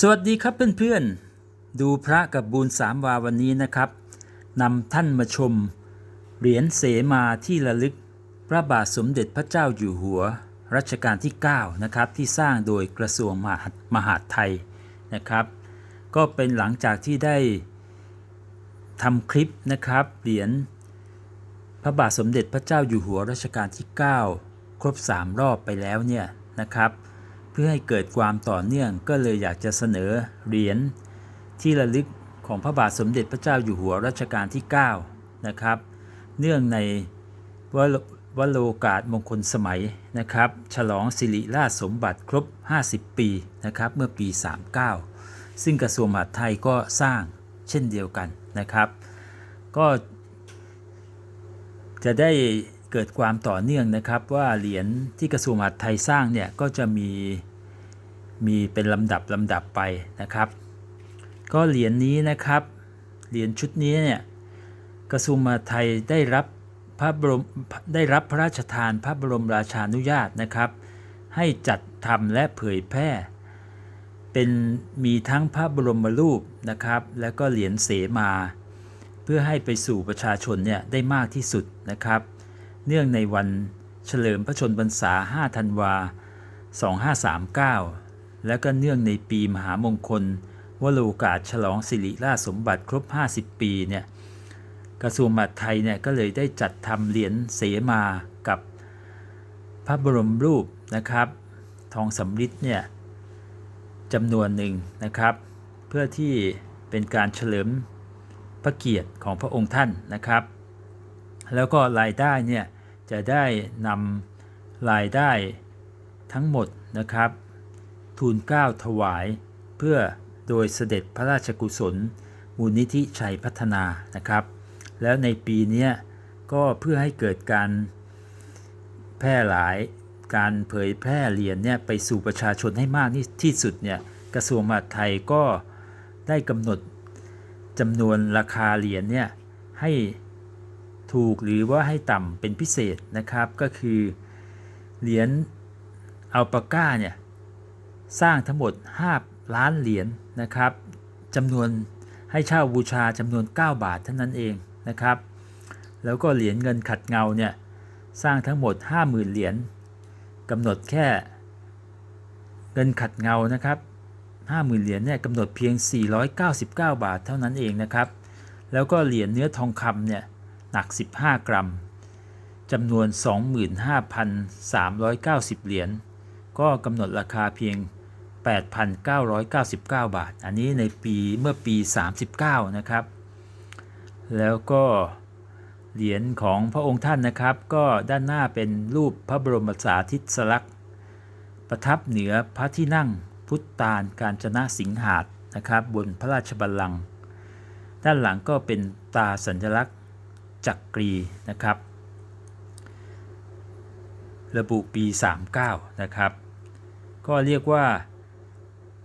สวัสดีครับเพื่อนๆ ดูพระกับบูญสามวาวันนี้นะครับนำท่านมาชม เหรียญเสมาที่ระลึกพระบาทสมเด็จพระเจ้าอยู่หัว รัชกาลที่ 9 นะครับ ที่สร้างโดยกระทรวงมหาดมหาดไทยนะครับ ก็เป็นหลังจากที่ได้ทำคลิปนะครับ เหรียญพระบาทสมเด็จพระเจ้าอยู่หัวรัชกาลที่ 9 ครบ 3 รอบไปแล้วเนี่ยนะครับ เพื่อให้เกิดความต่อเนื่องก็เลยอยากจะเสนอเหรียญที่ระลึกของพระบาทสมเด็จพระเจ้าอยู่หัวรัชกาลที่ 9 นะครับ เนื่องในวโรวโรกาสมงคลสมัยนะครับ ฉลองสิริราชสมบัติครบ 50 ปีนะครับเมื่อปี 39 ซึ่งกระทรวงมหาดไทยก็สร้างเช่นเดียวกันนะครับ ก็จะได้ เกิดความต่อเนื่องนะครับว่าเหรียญที่กระทรวงมหาดไทยสร้างเนี่ยก็จะมีมีเป็นลำดับลำดับไปนะครับ ก็เหรียญนี้นะครับเหรียญชุดนี้เนี่ยกระทรวงมหาดไทยได้รับพระบรมได้รับพระราชทานพระบรมราชานุญาตนะครับ ให้จัดทำและเผยแพร่ เป็นมีทั้งพระบรมรูปนะครับ แล้วก็เหรียญเสมา เพื่อให้ไปสู่ประชาชนเนี่ยได้มากที่สุดนะครับ เนื่องในวันเฉลิมพระชนพรรษา 5 ธันวา 2539 และก็เนื่องในปีมหามงคลวโรกาสฉลองสิริราชสมบัติครบ 50 ปีเนี่ยกระทรวงมหาดไทยเนี่ยก็เลยได้จัดทำเหรียญเสมากับพระบรมรูปนะครับ ทองสำริดเนี่ยจำนวนหนึ่งนะครับ เพื่อที่เป็นการเฉลิมพระเกียรติของพระองค์ท่านนะครับ แล้วก็รายได้เนี่ยจะได้นำรายได้ทั้งหมดนะครับ ทูลเก้าถวาย เพื่อโดยเสด็จพระราชกุศล มูลนิธิชัยพัฒนานะครับ แล้วในปีนี้ก็เพื่อให้เกิดการแพร่หลายการเผยแพร่เหรียญเนี่ยไปสู่ประชาชนให้มากที่สุดเนี่ยกระทรวงมหาดไทยก็ได้กำหนดจำนวนราคาเหรียญเนี่ยให้ ถูกหรือว่าให้ต่ำเป็นพิเศษนะครับ ก็คือเหรียญอัลปาก้าเนี่ยสร้างทั้งหมด 5 ล้านเหรียญนะครับจำนวนให้เช่าบูชาจำนวน 9 บาทเท่านั้นเองนะครับ แล้วก็เหรียญเงินขัดเงาเนี่ยสร้างทั้งหมด 50,000 เหรียญกำหนดแค่เงินขัดเงานะครับ50,000 เหรียญเนี่ยกำหนดเพียง 499 บาทเท่านั้นเองนะครับ แล้วก็เหรียญเนื้อทองคำเนี่ย หนัก 15 กรัมจำนวน 25,390 เหรียญก็กำหนดราคาเพียง 8,999 บาท อันนี้ในปีเมื่อปี 39 นะครับ แล้วก็เหรียญของพระองค์ท่านนะครับ ก็ด้านหน้าเป็นรูปพระบรมสาธิสลักษณ์ประทับเหนือพระที่นั่งพุทธาลการจนะสิงหาดนะครับ บนพระราชบัลลังก์ด้านหลังก็เป็นตาสัญลักษณ์ จักรีนะครับ ระบุปี 39 นะครับ ก็เรียกว่า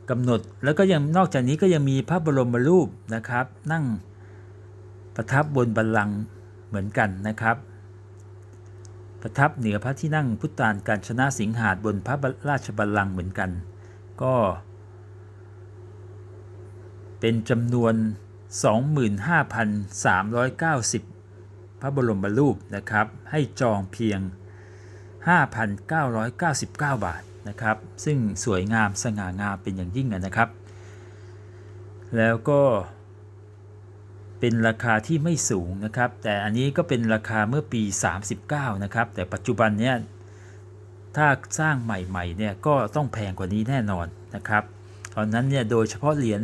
กำหนดแล้วก็ยังนอกจากนี้ก็ยังมีพระบรมรูปนะครับ นั่งประทับบนบัลลังก์เหมือนกันนะครับ ประทับเหนือพระที่นั่งพุทธานการชนะสิงหาดบนพระราชบัลลังก์เหมือนกัน ก็ เป็นจำนวน 25,390 พระบรมรูปนะครับ ให้จองเพียง 5,999 บาทนะครับ ซึ่งสวยงามสง่างามเป็นอย่างยิ่งนะครับ แล้วก็เป็นราคาที่ไม่สูงนะครับ แต่อันนี้ก็เป็นราคาเมื่อปี 39 นะครับ แต่ปัจจุบันเนี้ยถ้าสร้างใหม่ๆเนี่ยก็ต้องแพงกว่านี้แน่นอนนะครับ ตอนนั้นเนี่ยโดยเฉพาะเหรียญ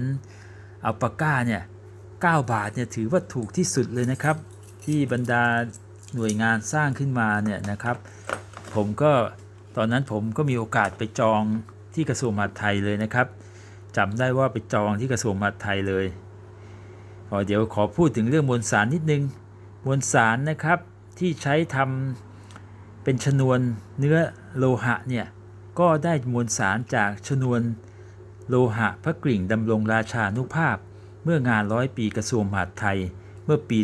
อัลปาก้าเนี่ย9บาทเนี่ยถือว่าถูกที่สุดเลยนะครับ ที่บรรดาหน่วยงานสร้างขึ้นมาเนี่ยนะครับ ผมก็ตอนนั้นผมก็มีโอกาสไปจองที่กระทรวงมหาดไทยเลยนะครับจำได้ว่าไปจองที่กระทรวงมหาดไทยเลยพอเดี๋ยวขอพูดถึงเรื่องมวลสารนิดนึงมวลสารนะครับที่ใช้ทำเป็นชนวนเนื้อโลหะเนี่ยก็ได้มวลสารจากชนวนโลหะพระกริ่งดำรงราชานุภาพเมื่องานร้อยปีกระทรวงมหาดไทย เมื่อปี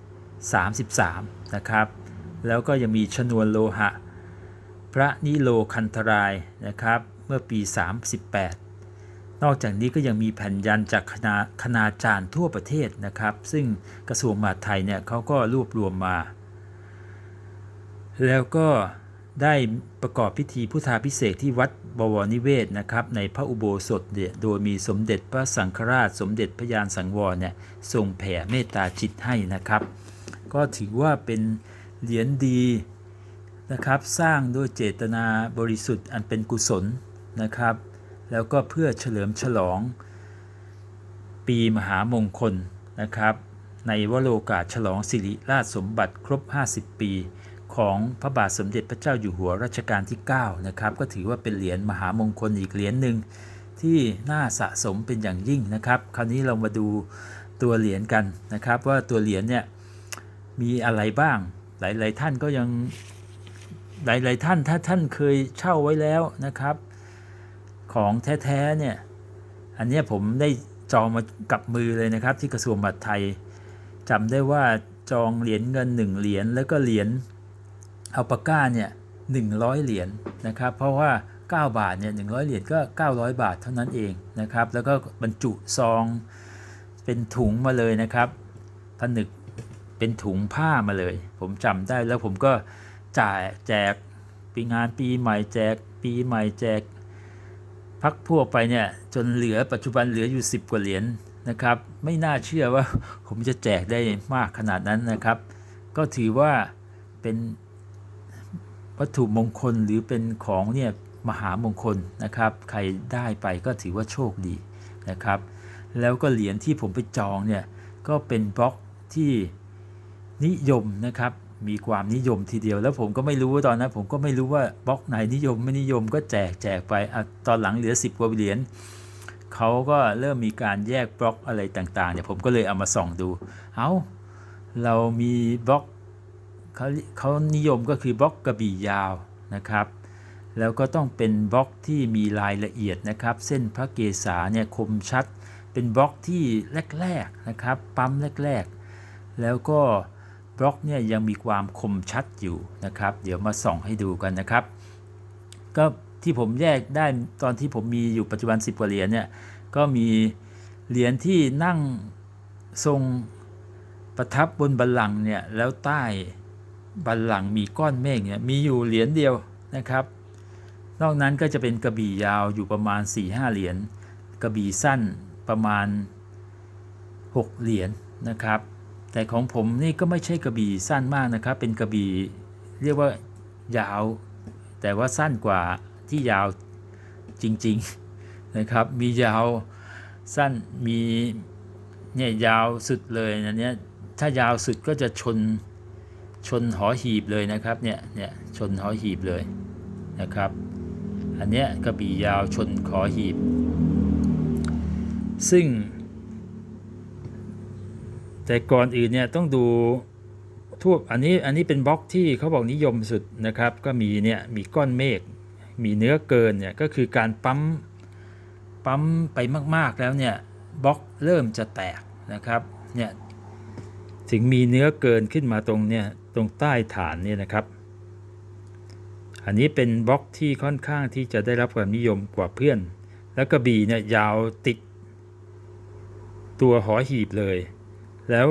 2533 นะครับ แล้วก็ยังมีชนวนโลหะ พระนิโลคันธรายนะครับเมื่อปี 38 นอกจากนี้ก็ยังมีแผ่นยันจากคณาคณาจารย์ทั่วประเทศนะครับ ซึ่งกระทรวงมหาดไทยเนี่ยเขาก็รวบรวมมา แล้วก็ ได้ประกอบพิธีพุทธาพิเศษที่วัดบวรนิเวศนะครับในพระอุโบสถเนี่ยโดยมีสมเด็จพระสังฆราช สมเด็จพระยานสังวรเนี่ยทรงแผ่เมตตาจิตให้นะครับ ก็ถือว่าเป็นเหรียญดีนะครับสร้างด้วยเจตนาบริสุทธิ์อันเป็นกุศลนะครับ แล้วก็เพื่อเฉลิมฉลอง ปีมหามงคลนะครับ ในวโรกาสฉลองสิริราชสมบัติครบ 50 ปี ของพระบาทสมเด็จพระเจ้าอยู่หัวรัชกาลที่ 9 นะครับ ก็ถือว่าเป็นเหรียญมหามงคลอีกเหรียญหนึ่งที่น่าสะสมเป็นอย่างยิ่งนะครับ คราวนี้เรามาดูตัวเหรียญกันนะครับ ว่าตัวเหรียญเนี่ยมีอะไรบ้าง หลายๆท่านก็ยังหลายๆท่านถ้าท่านเคยเช่าไว้แล้วนะครับ ของแท้ๆเนี่ยอันนี้ผมได้จองมากับมือเลยนะครับ ที่กระทรวงมหาดไทยจำได้ว่าจองเหรียญเงิน1เหรียญแล้วก็เหรียญ อัลปาก้าเนี่ย100เหรียญนะครับ เพราะว่า 9 บาทเนี่ย100เหรียญก็ 900 บาทเท่านั้นเองนะครับ แล้วก็บรรจุซองเป็นถุงมาเลยนะครับผนึกเป็นถุงผ้ามาเลย ผมจำได้แล้วผมก็จ่ายแจกปีงานปีใหม่แจกปีใหม่แจกพักพวกไปเนี่ยจนเหลือปัจจุบันเหลืออยู่ 10 กว่าเหรียญนะครับ ไม่น่าเชื่อว่าผมจะแจกได้มากขนาดนั้นนะครับ ก็ถือว่าเป็น วัตถุมงคลหรือเป็นของเนี่ยมหามงคลนะครับ ใครได้ไปก็ถือว่าโชคดีนะครับ แล้วก็เหรียญที่ผมไปจองเนี่ยก็เป็นบล็อกที่นิยมนะครับมีความนิยมทีเดียวแล้วผมก็ไม่รู้ว่าตอนนั้นผมก็ไม่รู้ว่าบล็อกไหนนิยมไม่นิยมก็แจกแจกไปอะตอนหลังเหลือ 10กว่าเหรียญเขาก็เริ่มมีการแยกบล็อกอะไรต่างๆเนี่ยผมก็เลยเอามาส่องดู เอาเรามีบล็อก เขาเขานิยมก็คือบล็อกกระบี่ยาวนะครับ แล้วก็ต้องเป็นบล็อกที่มีรายละเอียดนะครับ เส้นพระเกศาเนี่ยคมชัด เป็นบล็อกที่แรกๆนะครับ ปั๊มแรกๆ แล้วก็บล็อกเนี่ยยังมีความคมชัดอยู่นะครับ เดี๋ยวมาส่องให้ดูกันนะครับ ก็ที่ผมแยกได้ตอนที่ผมมีอยู่ปัจจุบัน 10 กว่าเหรียญเนี่ย ก็มีเหรียญที่นั่งทรงประทับบนบัลลังก์เนี่ย แล้วใต้ บัลลังก์มีก้อนเมฆเนี่ยมีอยู่เหรียญเดียวนะครับ นอกนั้นก็จะเป็นกระบี่ยาวอยู่ประมาณ 4-5 เหรียญกระบี่สั้นประมาณ 6 เหรียญนะครับ แต่ของผมนี่ก็ไม่ใช่กระบี่สั้นมากนะครับ เป็นกระบี่เรียกว่ายาว แต่ว่าสั้นกว่าที่ยาวจริงๆนะครับ มียาวสั้นมีเนี่ยยาวสุดเลยนะเนี่ยถ้ายาวสุดก็จะชน ชนหอหีบเลยนะครับเนี่ยเนี่ยชนหอหีบเลยนะครับ อันเนี้ยกระบี่ยาวชนขอหีบ ซึ่ง แต่ก่อนอื่นเนี่ยต้องดูทั่วอันนี้อันนี้เป็นบล็อกที่เขาบอกนิยมสุดนะครับ ก็มีเนี่ยมีก้อนเมฆมีเนื้อเกินเนี่ยก็คือการปั๊มปั๊มไปมากๆแล้วเนี่ยบล็อกเริ่มจะแตกนะครับเนี่ยถึงมีเนื้อเกินขึ้นมาตรงเนี่ย ตรงใต้ฐานเนี่ยนะครับ อันนี้เป็นบล็อกที่ค่อนข้างที่จะได้รับความนิยมกว่าเพื่อน แล้วกระบี่เนี่ยยาวติด ตัวหอหีบเลย แล้ว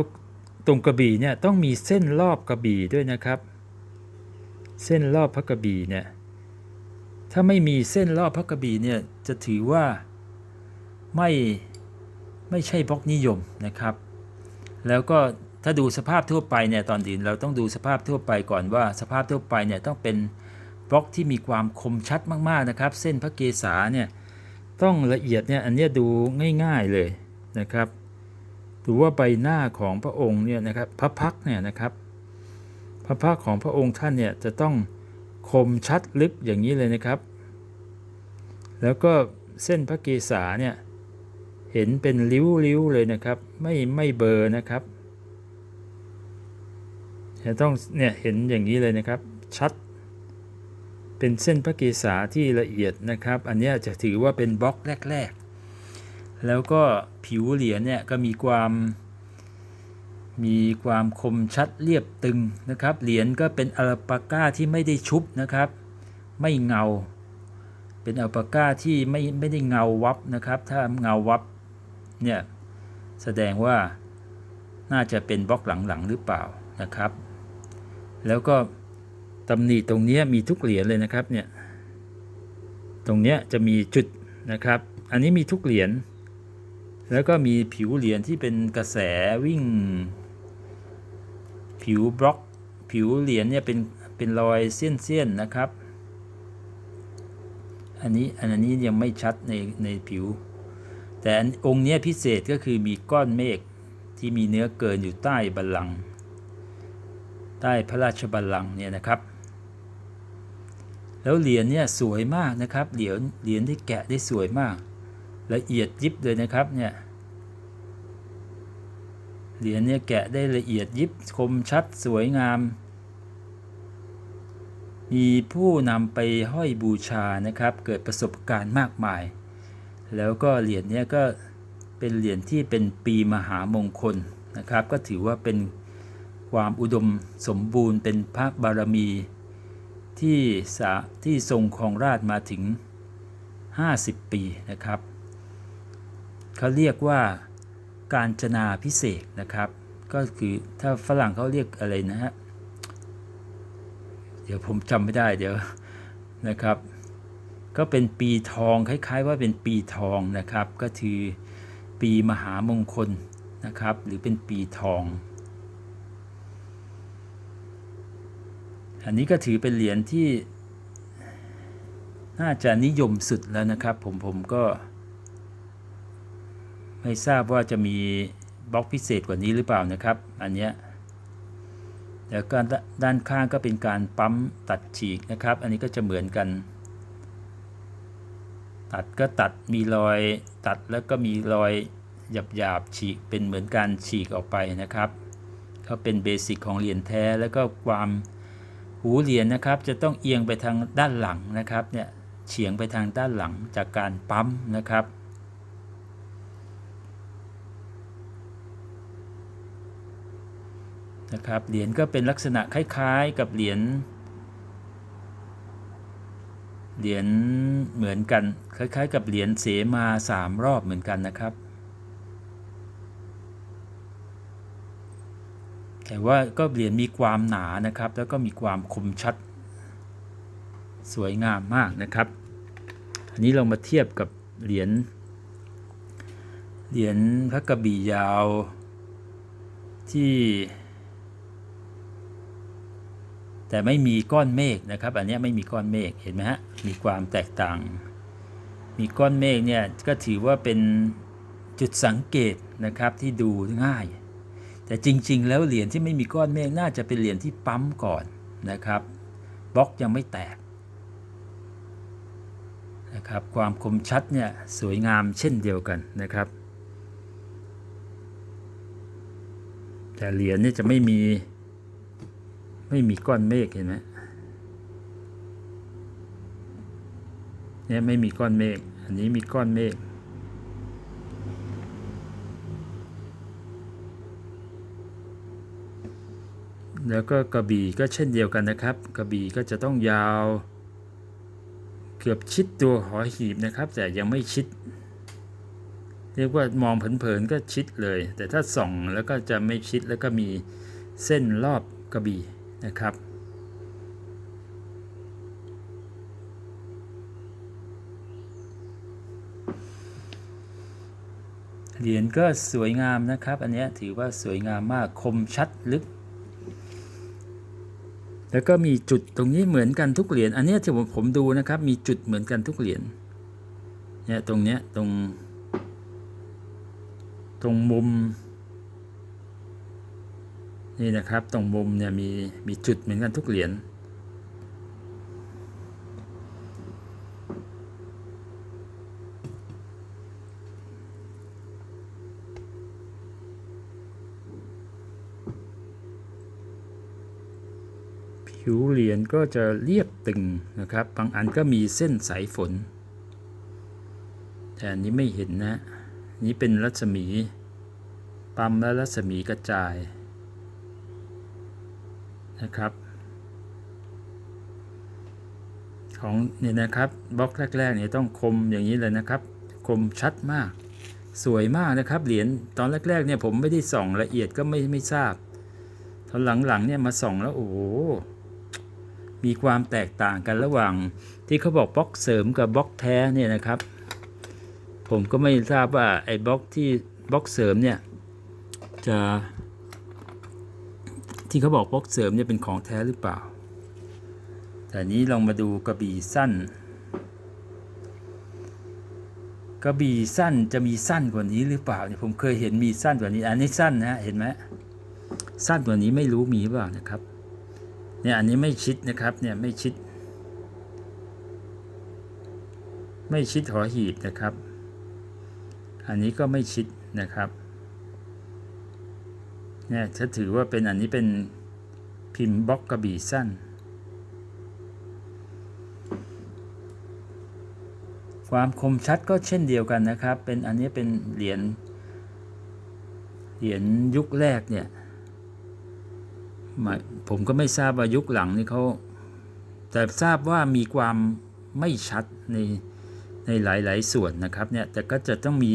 ตรงกระบี่เนี่ยต้องมีเส้นรอบกระบี่ด้วยนะครับ เส้นรอบพระกระบี่เนี่ยถ้าไม่มีเส้นรอบพระกระบี่เนี่ยจะถือว่าไม่ไม่ใช่บล็อกนิยมนะครับ แล้วก็ ถ้าดูสภาพทั่วไปเนี่ยตอนดินเราต้องดูสภาพทั่วไปก่อนว่า สภาพทั่วไปเนี่ยต้องเป็นบล็อกที่มีความคมชัดมากๆนะครับ เส้นพระเกศาเนี่ยต้องละเอียดเนี่ยอันนี้ดูง่ายๆเลยนะครับดูว่าใบหน้าของพระองค์เนี่ยนะครับพระพักเนี่ยนะครับพระพักของพระองค์ท่านเนี่ยจะต้องคมชัดลึกอย่างนี้เลยนะครับ แล้วก็เส้นพระเกศาเนี่ยเห็นเป็นริ้วๆเลยนะครับ ไม่ไม่เบลอร์นะครับ จะต้องเนี่ยเห็นอย่างนี้เลยนะครับ ชัด เป็นเส้นพระเกศาที่ละเอียดนะครับ อันนี้จะถือว่าเป็นบล็อกแรก ๆ แล้วก็ผิวเหรียญเนี่ยก็มีความมีความคมชัดเรียบตึงนะครับ เหรียญก็เป็นอัลปาก้าที่ไม่ได้ชุบนะครับ ไม่เงาเเป็นอัลปาก้าที่ไม่ไม่ได้เงาวับนะครับ ถ้าเงาวับเนี่ยแสดงว่าน่าจะเป็นบล็อกหลังๆหรือเปล่านะครับ แล้วก็ตำหนิตรงนี้มีทุกเหรียญเลยนะครับเนี่ยตรงนี้จะมีจุดนะครับ อันนี้มีทุกเหรียญแล้วก็มีผิวเหรียญที่เป็นกระแสวิ่ง ผิวบล็อก ผิวเหรียญเนี่ยเป็นเป็นรอยเส้นๆนะครับ อันนี้อันนี้ยังไม่ชัดในในผิว แต่อองค์เนี้ยพิเศษก็คือมีก้อนเมฆที่มีเนื้อเกินอยู่ใต้บัลลังก์ ใต้พระราชบัลลังก์เนี่ยนะครับ แล้วเหรียญเนี่ยสวยมากนะครับ เหรียญเหรียญที่แกะได้สวยมาก ละเอียดยิบเลยนะครับเนี่ยเหรียญเนี่ยแกะได้ละเอียดยิบคมชัดสวยงาม มีผู้นำไปห้อยบูชานะครับ เกิดประสบการณ์มากมาย แล้วก็เหรียญเนี้ยก็เป็นเหรียญที่เป็นปีมหามงคลนะครับ ก็ถือว่าเป็น ความอุดมสมบูรณ์เป็นพระบารมี ที่สที่ทรงครองราชมาถึง 50 ปีนะครับเขาเรียกว่าการจนาพิเศษนะครับ ก็คือถ้าฝรั่งเขาเรียกอะไรนะฮะเดี๋ยวผมจำไม่ได้เดี๋ยวนะครับ ก็เป็นปีทองคล้ายๆ ว่าเป็นปีทองนะครับ ก็คือปีมหามงคลนะครับ หรือเป็นปีทอง อันนี้ก็ถือเป็นเหรียญที่น่าจะนิยมสุดแล้วนะครับ ผมผมก็ ไม่ทราบว่าจะมีบล็อกพิเศษกว่านี้หรือเปล่านะครับ อันเนี้ยแล้วก็ด้านข้างก็เป็นการปั๊มตัดฉีกนะครับ อันนี้ก็จะเหมือนกัน ตัดก็ตัดมีรอยตัดแล้วก็มีรอยหยับหยาบฉีกเป็นเหมือนการฉีกออกไปนะครับ ก็เป็นเบสิกของเหรียญแท้แล้วก็ความ หูเหรียญนะครับจะต้องเอียงไปทางด้านหลังนะครับเนี่ยเฉียงไปทางด้านหลังจากการปั๊มนะครับ นะครับเหรียญก็เป็นลักษณะคล้ายๆกับเหรียญเหรียญเหมือนกัน คล้ายๆ กับเหรียญเสมาสามรอบเหมือนกันนะครับ แต่ว่าก็เหรียญมีความหนานะครับ แล้วก็มีความคมชัด สวยงามมากนะครับ อันนี้เรามาเทียบกับเหรียญเหรียญพระกระบี่ยาวที่แต่ไม่มีก้อนเมฆนะครับ อันนี้ไม่มีก้อนเมฆเห็นไหมฮะมีความแตกต่าง มีก้อนเมฆเนี่ยก็ถือว่าเป็นจุดสังเกตนะครับที่ดูง่าย แต่จริง ๆ แล้วเหรียญที่ไม่มีก้อนเมฆน่าจะเป็นเหรียญที่ปั๊มก่อนนะครับบล็อกยังไม่แตกนะครับความคมชัดเนี่ยสวยงามเช่นเดียวกันนะครับ แต่เหรียญนี่จะไม่มีไม่มีก้อนเมฆเห็นไหมเนี่ยไม่มีก้อนเมฆอันนี้มีก้อนเมฆ แล้วก็กระบี่ก็เช่นเดียวกันนะครับ กระบี่ก็จะต้องยาว เกือบชิดตัวหอหีบนะครับ แต่ยังไม่ชิด เรียกว่ามองเผินๆก็ชิดเลย แต่ถ้าส่องแล้วก็จะไม่ชิดแล้วก็มีเส้นรอบกระบี่นะครับเหรียญก็สวยงามนะครับ อันนี้ถือว่าสวยงามมากคมชัดลึก แล้วก็มีจุดตรงนี้เหมือนกันทุกเหรียญอันนี้ที่ผมผมดูนะครับ มีจุดเหมือนกันทุกเหรียญเนี่ยตรงเนี้ยตรง ตรงมุม นี่นะครับตรงมุมเนี่ยมีมีจุดเหมือนกันทุกเหรียญ รียญก็จะเรียบตึงนะครับ บางอันก็มีเส้นสายฝน แต่อันนี้ไม่เห็นนะ นี่เป็นรัศมี ปั๊มและรัศมีกระจายนะครับของเนี่ยนะครับบล็อกแรกๆเนี่ยต้องคมอย่างนี้เลยนะครับ คมชัดมาก สวยมากนะครับเหรียญตอนแรกๆเนี่ยผมไม่ได้ส่องละเอียดก็ไม่ไม่ทราบ ตอนหลังๆเนี่ยมาส่องแล้วโอ้โห มีความแตกต่างกันระหว่างที่เขาบอกบล็อกเสริมกับบล็อกแท้เนี่ยนะครับ ผมก็ไม่ทราบว่าไอ้บล็อกที่บล็อกเสริมเนี่ยจะ ที่เขาบอกบล็อกเสริมเนี่ยเป็นของแท้หรือเปล่า แต่นี้ลองมาดูกระบี่สั้น กระบี่สั้นจะมีสั้นกว่านี้หรือเปล่าเนี่ยผมเคยเห็นมีสั้นกว่านี้ อันนี้สั้นนะเห็นไหมสั้นกว่านี้ไม่รู้มีหรือเปล่านะครับ เนี่ยอันนี้ไม่ชิดนะครับเนี่ยไม่ชิด ไม่ชิดหอหีบนะครับ อันนี้ก็ไม่ชิดนะครับเนี่ยถ้าถือว่าเป็นอันนี้เป็นพิมพ์บล็อกกระบี่สั้น ความคมชัดก็เช่นเดียวกันนะครับ เป็นอันนี้เป็นเหรียญเหรียญยุคแรกเนี่ยหมาย ผมก็ไม่ทราบว่ายุคหลังนี่เขาแต่ทราบว่ามีความไม่ชัดในในหลาย ๆ ส่วนนะครับเนี่ยแต่ก็จะต้องมี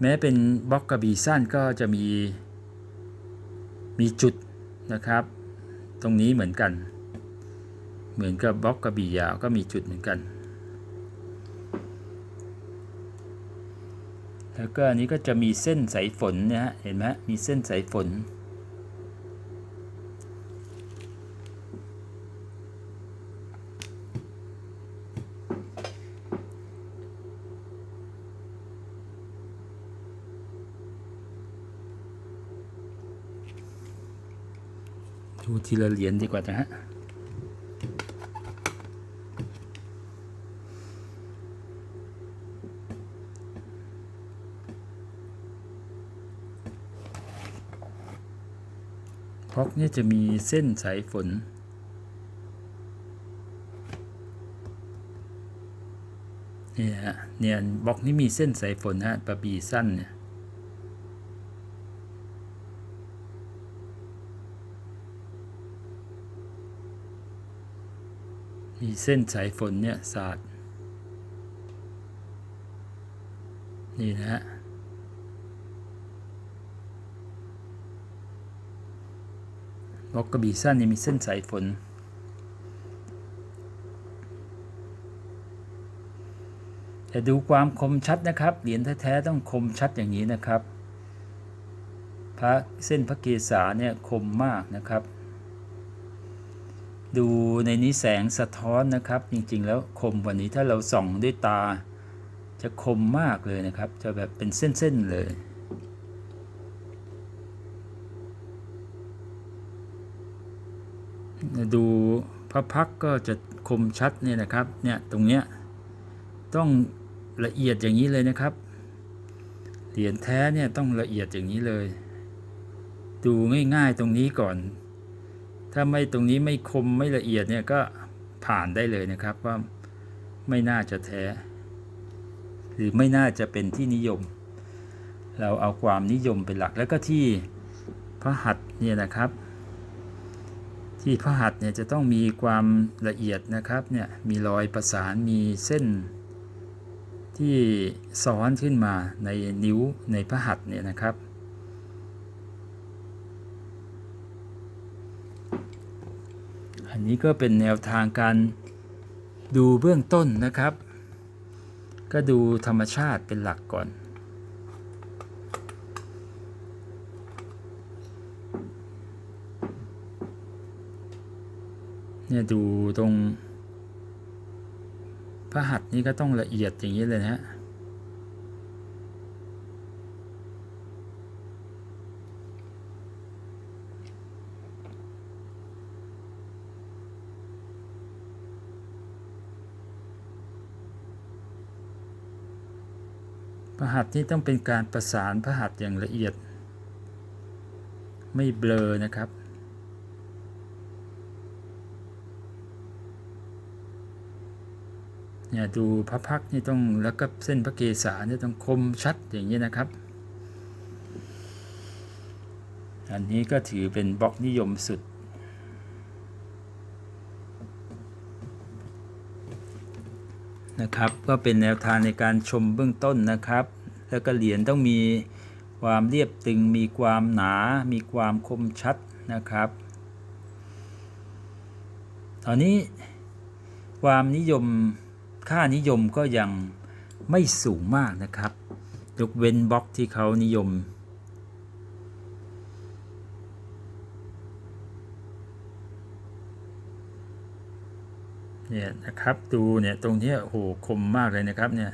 แม้เป็นบล็อกกระบี่สั้นก็จะมีมีจุดนะครับ ตรงนี้เหมือนกัน เหมือนกับบล็อกกระบี่ยาวก็มีจุดเหมือนกัน แล้วก็อันนี้ก็จะมีเส้นสายฝนนะฮะเห็นไหมมีเส้นสายฝน ทีละเหรียญดีกว่านะฮะบล็อกเนี่ยจะมีเส้นสายฝน เนี่ยฮะเนี่ยบล็อกนี้มีเส้นสายฝนฮะปะบีสั้นเนี่ย เส้นสายฝนเนี่ยสาดนี่นะฮะบล็อกกระบี่สั้นนี่มีเส้นสายฝน แต่ดูความคมชัดนะครับ เหรียญแท้ๆต้องคมชัดอย่างนี้นะครับ พระเส้นพระเกศาเนี่ยคมมากนะครับ ดูในนี้แสงสะท้อนนะครับ จริงๆ แล้วคมกว่านี้ถ้าเราส่องด้วยตา จะคมมากเลยนะครับ จะแบบเป็นเส้นๆเลยดูพระพักก็จะคมชัดเนี่ยนะครับเนี่ยตรงเนี้ยต้องละเอียดอย่างนี้เลยนะครับเหรียญแท้เนี่ยต้องละเอียดอย่างนี้เลย ดูง่ายๆตรงนี้ก่อน ถ้าไม่ตรงนี้ไม่คมไม่ละเอียดเนี่ยก็ผ่านได้เลยนะครับว่าไม่น่าจะแท้ หรือไม่น่าจะเป็นที่นิยม เราเอาความนิยมเป็นหลักแล้วก็ที่พระหัตถ์เนี่ยนะครับ ที่พระหัตถ์เนี่ยจะต้องมีความละเอียดนะครับเนี่ยมีรอยประสานมีเส้นที่ซ้อนขึ้นมาในนิ้วในพระหัตถ์เนี่ยนะครับ อั นี้ก็เป็นแนวทางการดูเบื้องต้นนะครับ ก็ดูธรรมชาติเป็นหลักก่อน เนี่ยดูตรงพระหัตถ์นี่ก็ต้องละเอียดอย่างนี้เลยนะฮะ หัตถ์นี่ต้องเป็นการประสานพระหัตถ์อย่างละเอียด ไม่เบลอนะครับเนี่ยดูพระพักนี่ต้องแล้วก็เส้นพระเกศาเนี่ยต้องคมชัดอย่างนี้นะครับ อันนี้ก็ถือเป็นบล็อกนิยมสุด นะครับ ก็เป็นแนวทางในการชมเบื้องต้นนะครับ แล้วก็เหรียญต้องมีความเรียบตึง มีความหนา มีความคมชัดนะครับตอนนี้ความนิยมค่านิยมก็ยังไม่สูงมากนะครับ ยกเว้นบล็อกที่เขานิยม เนี่ยนะครับดูเนี่ยตรงนี้โหคมมากเลยนะครับเนี่ย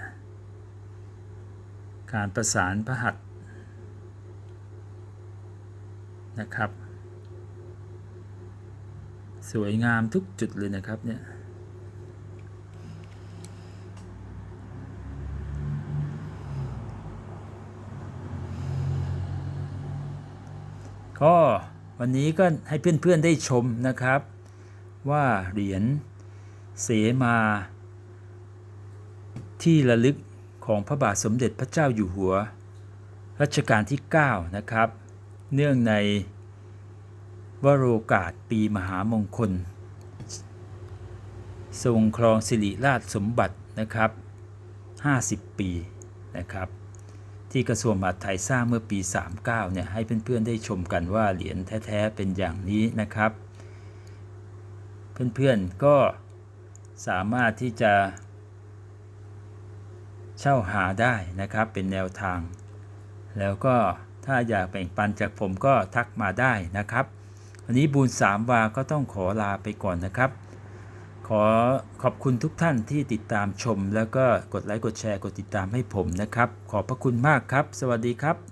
การประสานพระหัตนะครับ สวยงามทุกจุดเลยนะครับเนี่ยก็วันนี้ก็ให้เพื่อนๆได้ชมนะครับ ว่าเหรียญเสมาที่ระลึก ของพระบาทสมเด็จพระเจ้าอยู่หัว รัชกาลที่ 9 นะครับ เนื่องในวโรกาสปีมหามงคล ทรงครองสิริราชสมบัตินะครับ 50 ปีนะครับ ที่กระทรวงมหาดไทยสร้างเมื่อปี 39 เนี่ยให้เพื่อนๆได้ชมกันว่าเหรียญแท้ๆเป็นอย่างนี้นะครับ เพื่อนๆก็สามารถที่จะ เช่าหาได้นะครับ เป็นแนวทาง แล้วก็ถ้าอยากแบ่งปันจากผมก็ทักมาได้นะครับ วันนี้บูญสามวาก็ต้องขอลาไปก่อนนะครับ ขอขอบคุณทุกท่านที่ติดตามชม แล้วก็กดไลค์กดแชร์กดติดตามให้ผมนะครับ ขอบพระคุณมากครับ สวัสดีครับ